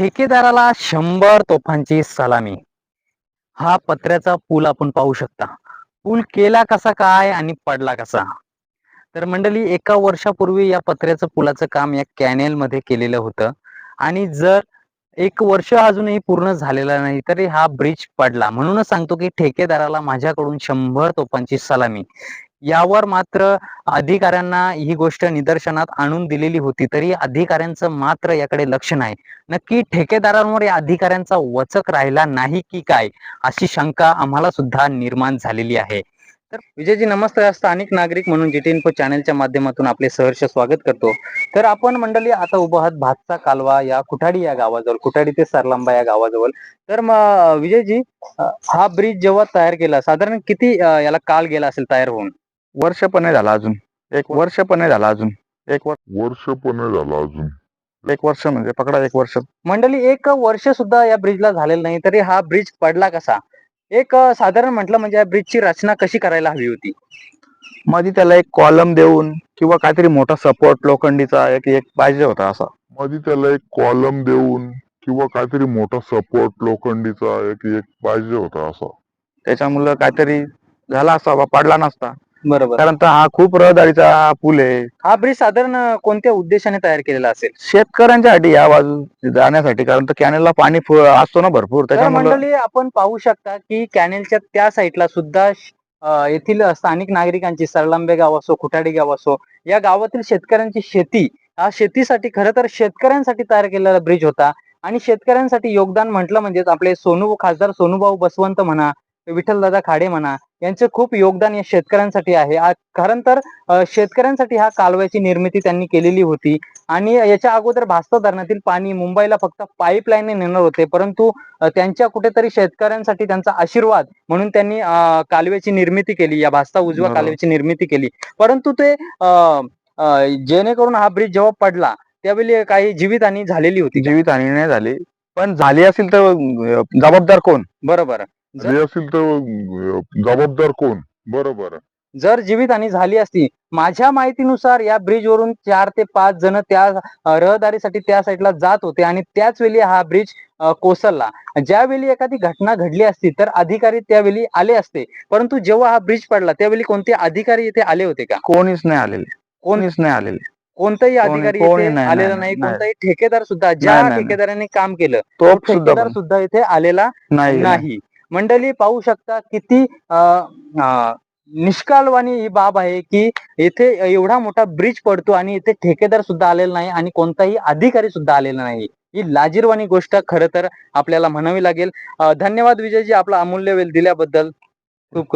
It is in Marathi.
ठेकेदाराला शंभर तोफांची सलामी. हा पत्र्याचा पूल आपण पाहू शकता. पूल केला कसा काय आणि पडला कसा? तर मंडळी एका वर्षापूर्वी या पत्र्याचं पुलाचं काम या कॅनेल मध्ये केलेलं होतं. आणि जर एक वर्ष अजूनही पूर्ण झालेला नाही तरी हा ब्रिज पडला. म्हणूनच सांगतो की ठेकेदाराला माझ्याकडून शंभर तोफांची सलामी. यावर मात्र अधिकाऱ्यांना ही गोष्ट निदर्शनात आणून दिलेली होती. तरी अधिकाऱ्यांचं मात्र याकडे लक्ष नाही. नक्की ठेकेदारांवर या अधिकाऱ्यांचा वचक राहिला नाही की काय अशी शंका आम्हाला सुद्धा निर्माण झालेली आहे. तर विजयजी नमस्ते स्थानिक नागरिक म्हणून जीटी इन्फो चॅनलच्या माध्यमातून आपले सहर्ष स्वागत करतो. तर आपण मंडळी आता उभं आहात भातचा कालवा या कुठाडी या गावाजवळ कुठाडी ते सरलांबा या गावाजवळ. तर मग विजयजी हा ब्रिज जेव्हा तयार केला साधारण किती याला काल गेला असेल तयार होऊन? वर्ष पण नाही झाला अजून. एक वर्ष. पण नाही झाला अजून. एक वर्ष. वर्ष पण नाही झालं अजून. एक वर्ष म्हणजे पकडा एक वर्ष. मंडळी एक वर्ष सुद्धा या ब्रिजला झालेलं नाही तरी हा ब्रिज पडला कसा? एक साधारण म्हटलं म्हणजे या ब्रिजची रचना कशी करायला हवी होती? मध्ये त्याला एक कॉलम देऊन किंवा काहीतरी मोठा सपोर्ट लोखंडीचा एक एक पाहिजे होता असा. मध्ये त्याला एक कॉलम देऊन किंवा काहीतरी मोठा सपोर्ट लोखंडीचा एक एक पाहिजे होता असा. त्याच्यामुळं काहीतरी झाला असता बा पडला नसता. बरोबर. कारण तर हा खूप रहदारीचा पूल आहे. हा ब्रिज साधारण कोणत्या उद्देशाने तयार केलेला असेल? शेतकऱ्यांच्यासाठी या बाजू जाण्यासाठी कारण तर कॅनेलला पाणी फु- असतो ना भरपूर तर त्याच्यामुळे मंडळी आपण पाहू शकता की कॅनेलच्या त्या साईडला सुद्धा श- अ, येथील स्थानिक नागरिकांची सरलांबे गाव असो खुटाडी गाव असो या गावातील शेतकऱ्यांची शेती हा शेतीसाठी खरं तर शेतकऱ्यांसाठी तयार केलेला ब्रिज होता. आणि शेतकऱ्यांसाठी योगदान म्हटलं म्हणजेच आपले सोनू खासदार सोनूभाऊ बसवंत म्हणा विठ्ठलदादा खाडे म्हणा यांचे खूप योगदान या शेतकऱ्यांसाठी आहे. कारण तर शेतकऱ्यांसाठी हा कालव्याची निर्मिती त्यांनी केलेली होती. आणि याच्या अगोदर भास्ता धरणातील पाणी मुंबईला फक्त पाईपलाईनने नेणार होते. परंतु त्यांच्या कुठेतरी शेतकऱ्यांसाठी त्यांचा आशीर्वाद म्हणून त्यांनी कालव्याची निर्मिती केली. या भास्ता उजव्या बरोबर. कालव्याची निर्मिती केली. परंतु ते जेणेकरून हा ब्रिज जेव्हा पडला त्यावेळी काही जीवितहानी झालेली होती जीवितहानी नाही झाली. पण झाली असेल तर जबाबदार कोण? बरोबर. हे असेल तर अं, जबाबदार कोण? बरोबर जर जीवितहानी झाली असती माझ्या माहितीनुसार या ब्रिज वरून चार ते पाच जण त्या अ, रहदारीसाठी त्या साईडला जात होते आणि त्याच वेळी हा ब्रिज अ, कोसळला. ज्यावेळी एखादी घटना घडली असती तर अधिकारी त्यावेळी आले असते. परंतु जेव्हा हा ब्रिज पडला त्यावेळी कोणते अधिकारी इथे आले होते का? कोणीच नाही आलेले. कोण कोणीच नाही आलेले. कोणताही कोणी- अधिकारी कोणी इथे नाही, आलेला नाही, नाही. नाही. कोणताही ठेकेदार सुद्धा ज्या नाही, नाही. ठेकेदाराने काम केलं तो तो सुद्धा ठेकेदार पण सुद्धा इथे आलेला नाही. नाही. मंडळी पाहू शकता किती निष्कालवाणी निष्काळवाणी ही बाब आहे की येथे एवढा मोठा ब्रिज पडतो आणि इथे ठेकेदार सुद्धा आलेला नाही आणि कोणताही अधिकारी सुद्धा आलेला नाही. ही लाजीरवाणी गोष्ट खरं तर आपल्याला म्हणावी लागेल. धन्यवाद विजयजी आपला अमूल्य वेळ दिल्याबद्दल. खूप खूप